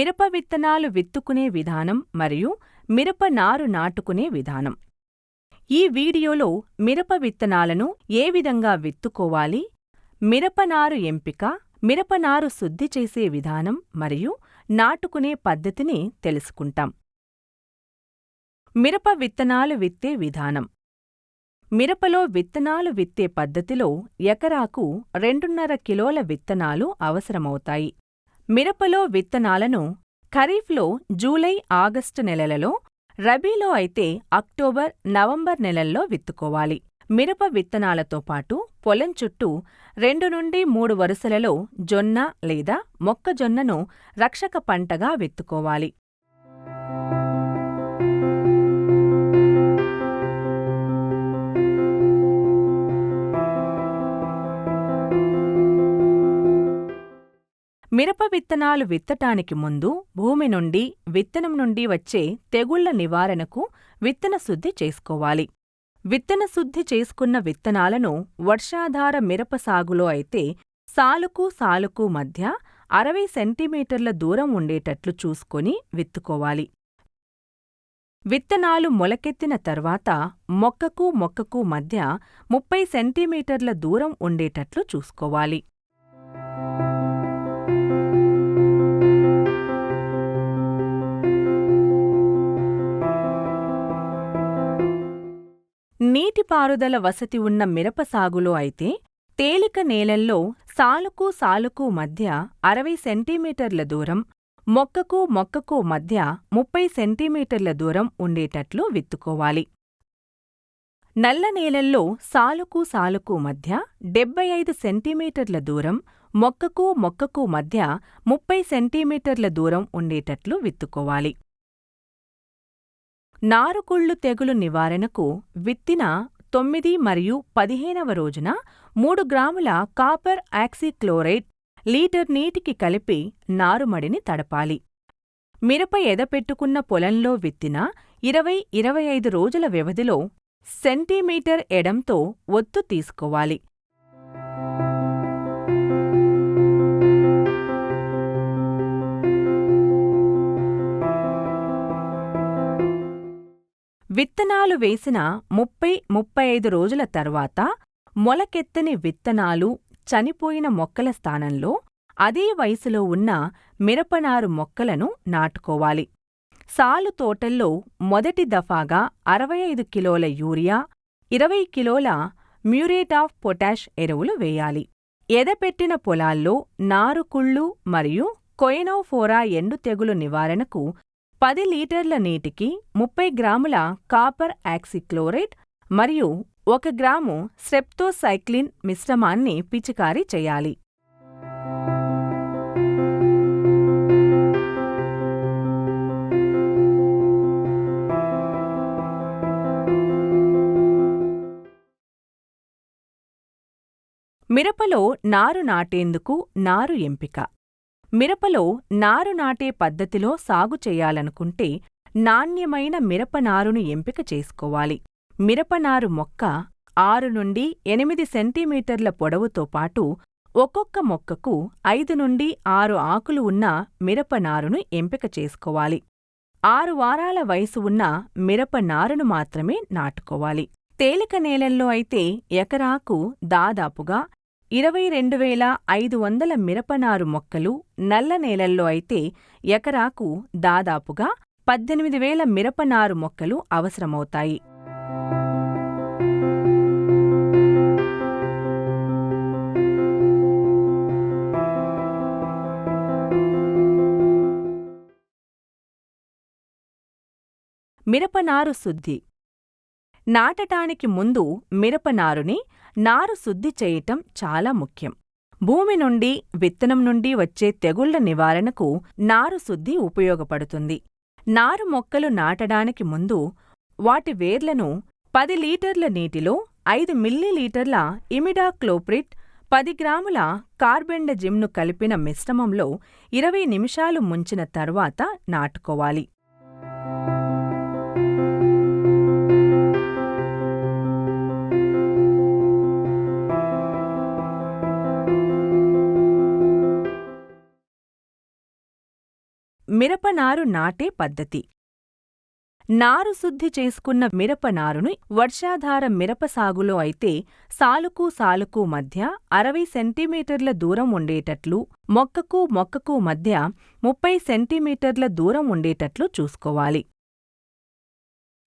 మిరప విత్తనాలు విత్తుకునే విధానం మరియు మిరప నారు నాటుకునే విధానం. ఈ వీడియోలో మిరప విత్తనాలను ఏ విధంగా విత్తుకోవాలి మిరపనారు ఎంపిక మిరపనారు శుద్ధి చేసే విధానం మరియు నాటుకునే పద్ధతిని తెలుసుకుంటాం. మిరప విత్తనాలు విత్తే విధానం. మిరపలో విత్తనాలు విత్తే పద్ధతిలో ఎకరాకు రెండున్నర కిలోల విత్తనాలు అవసరమవుతాయి. మిరపలో విత్తనాలను ఖరీఫ్లో జూలై ఆగస్టు నెలలలో రబీలో అయితే అక్టోబర్ నవంబర్ నెలల్లో విత్తుకోవాలి. మిరప విత్తనాలతో పాటు పొలం చుట్టూ రెండు నుండి మూడు వరుసలలో జొన్న లేదా మొక్కజొన్నను రక్షక పంటగా విత్తుకోవాలి. మిరప విత్తనాలు విత్తటానికి ముందు భూమి నుండి విత్తనం నుండి వచ్చే తెగుళ్ళ నివారణకు విత్తన శుద్ధి చేసుకోవాలి. విత్తన శుద్ధి చేసుకున్న విత్తనాలను వర్షాధార మిరప సాగులో అయితే సాలుకు సాలుకు మధ్య అరవై సెంటీమీటర్ల దూరం ఉండేటట్లు చూసుకొని విత్తుకోవాలి. విత్తనాలు మొలకెత్తిన తర్వాత మొక్కకు మొక్కకు మధ్య ముప్పై సెంటీమీటర్ల దూరం ఉండేటట్లు చూసుకోవాలి. నీటిపారుదల వసతి ఉన్న మిరప సాగులో అయితే తేలిక నేలల్లో సాలుకు సాలుకు మధ్య అరవై సెంటీమీటర్ల దూరం మొక్కకు మొక్కకు మధ్య ముప్పై సెంటీమీటర్ల దూరం ఉండేటట్లు విత్తుకోవాలి. నల్ల నేలల్లో సాలుకు సాలుకు మధ్య డెబ్బై ఐదు సెంటీమీటర్ల దూరం మొక్కకు మొక్కకు మధ్య ముప్పై సెంటీమీటర్ల దూరం ఉండేటట్లు విత్తుకోవాలి. నారుకుళ్ళు తెగులు నివారణకు విత్తిన తొమ్మిది మరియు పదిహేనవ రోజున మూడు గ్రాముల కాపర్ ఆక్సీక్లోరైడ్ లీటర్ నీటికి కలిపి నారుమడిని తడపాలి. మిరప ఎదపెట్టుకున్న పొలంలో విత్తిన ఇరవై ఇరవై ఐదు రోజుల వ్యవధిలో సెంటీమీటర్ ఎడంతో ఒత్తు తీసుకోవాలి. విత్తనాలు వేసిన ముప్పై ముప్పై ఐదు రోజుల తర్వాత మొలకెత్తని విత్తనాలు చనిపోయిన మొక్కల స్థానంలో అదే వయసులో ఉన్న మిరపనారు మొక్కలను నాటుకోవాలి. సాలు తోటల్లో మొదటి దఫాగా అరవై ఐదు కిలోల యూరియా ఇరవై కిలోల మ్యూరేట్ ఆఫ్ పొటాష్ ఎరువులు వేయాలి. ఎదపెట్టిన పొలాల్లో నారుకుళ్ళు మరియు కొయనోఫోరా ఎండు తెగులు నివారణకు పది లీటర్ల నీటికి ముప్పై గ్రాముల కాపర్ యాక్సిక్లోరైడ్ మరియు ఒక గ్రాము స్ట్రెప్తోసైక్లిన్ మిశ్రమాన్ని పిచికారీ చేయాలి. మిరపలో నారు నాటేందుకు నారు ఎంపిక. మిరపలో నారు నాటే పద్ధతిలో సాగు చేయాలనుకుంటే నాణ్యమైన మిరపనారును ఎంపిక చేసుకోవాలి. మిరపనారు మొక్క ఆరు నుండి ఎనిమిది సెంటీమీటర్ల పొడవుతో పాటు ఒక్కొక్క మొక్కకు ఐదు నుండి ఆరు ఆకులు ఉన్న మిరపనారును ఎంపిక చేసుకోవాలి. ఆరు వారాల వయసు ఉన్న మిరపనారును మాత్రమే నాటుకోవాలి. తేలిక నేలల్లో అయితే ఎకరాకు దాదాపుగా ఇరవై రెండు వేల ఐదు వందల మిరపనారు మొక్కలు నల్ల నేలల్లో అయితే ఎకరాకు దాదాపుగా పద్దెనిమిది వేల మిరపనారు మొక్కలు అవసరమవుతాయి. మిరపనారు శుద్ధి నాటటానికి ముందు మిరపనారుని నారు శుద్ధి చేయటం చాలా ముఖ్యం. భూమి నుండి విత్తనం నుండి వచ్చే తెగుళ్ళ నివారణకు నారు శుద్ధి ఉపయోగపడుతుంది. నారు మొక్కలు నాటడానికి ముందు వాటి వేర్లను పది లీటర్ల నీటిలో ఐదు మిల్లీలీటర్ల ఇమిడాక్లోప్రిట్ పది గ్రాముల కార్బెండజిమ్ను కలిపిన మిశ్రమంలో ఇరవై నిమిషాలు ముంచిన తర్వాత నాటుకోవాలి. మిరపనారు నాటే పద్ధతి. నారు శుద్ధి చేసుకున్న మిరపనారును వర్షాధార మిరప సాగులో అయితే సాలుకు సాలుకు మధ్య అరవై సెంటీమీటర్ల దూరం ఉండేటట్లు మొక్కకు మొక్కకు మధ్య ముప్పై సెంటీమీటర్ల దూరం ఉండేటట్లు చూసుకోవాలి.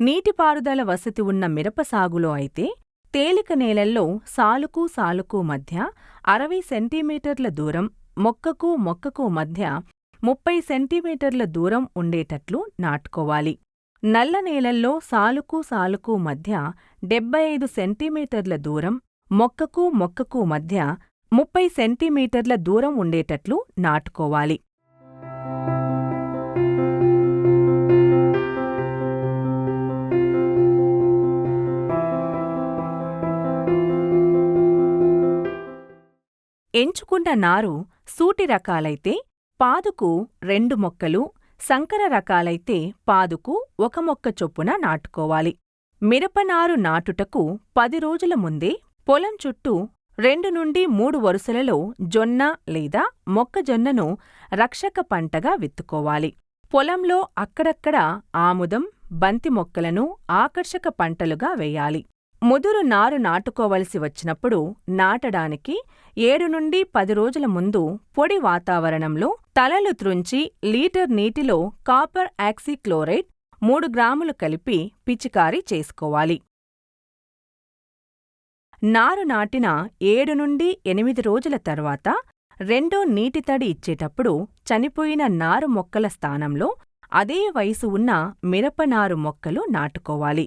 నీటిపారుదల వసతి ఉన్న మిరప సాగులో అయితే తేలిక నేలల్లో సాలుకు సాలుకు మధ్య అరవై సెంటీమీటర్ల దూరం మొక్కకు మొక్కకు మధ్య ముప్పై సెంటీమీటర్ల దూరం ఉండేటట్లు నాటుకోవాలి. నల్ల నేలల్లో సాలుకు సాలుకు మధ్య డెబ్బై ఐదు సెంటీమీటర్ల దూరం మొక్కకు మొక్కకు మధ్య ముప్పై సెంటీమీటర్ల దూరం ఉండేటట్లు నాటుకోవాలి. ఎంచుకున్న నారు సూటి రకాలైతే పాదుకు రెండు మొక్కలు సంకర రకాలైతే పాదుకు ఒక మొక్క చొప్పున నాటుకోవాలి. మిరపనారు నాటుటకు పది రోజుల ముందే పొలం చుట్టూ రెండు నుండి మూడు వరుసలలో జొన్న లేదా మొక్కజొన్నను రక్షక పంటగా విత్తుకోవాలి. పొలంలో అక్కడక్కడ ఆముదం బంతి మొక్కలను ఆకర్షక పంటలుగా వేయాలి. ముదురు నారు నాటుకోవలసి వచ్చినప్పుడు నాటడానికి ఏడు నుండి పది రోజుల ముందు పొడి వాతావరణంలో తలలు త్రుంచి లీటర్ నీటిలో కాపర్ యాక్సిక్లోరైడ్ మూడు గ్రాములు కలిపి పిచికారీ చేసుకోవాలి. నారు నాటిన ఏడు నుండి ఎనిమిది రోజుల తర్వాత రెండో నీటి తడి ఇచ్చేటప్పుడు చనిపోయిన నారు మొక్కల స్థానంలో అదే వయసు ఉన్న మిరపనారు మొక్కలు నాటుకోవాలి.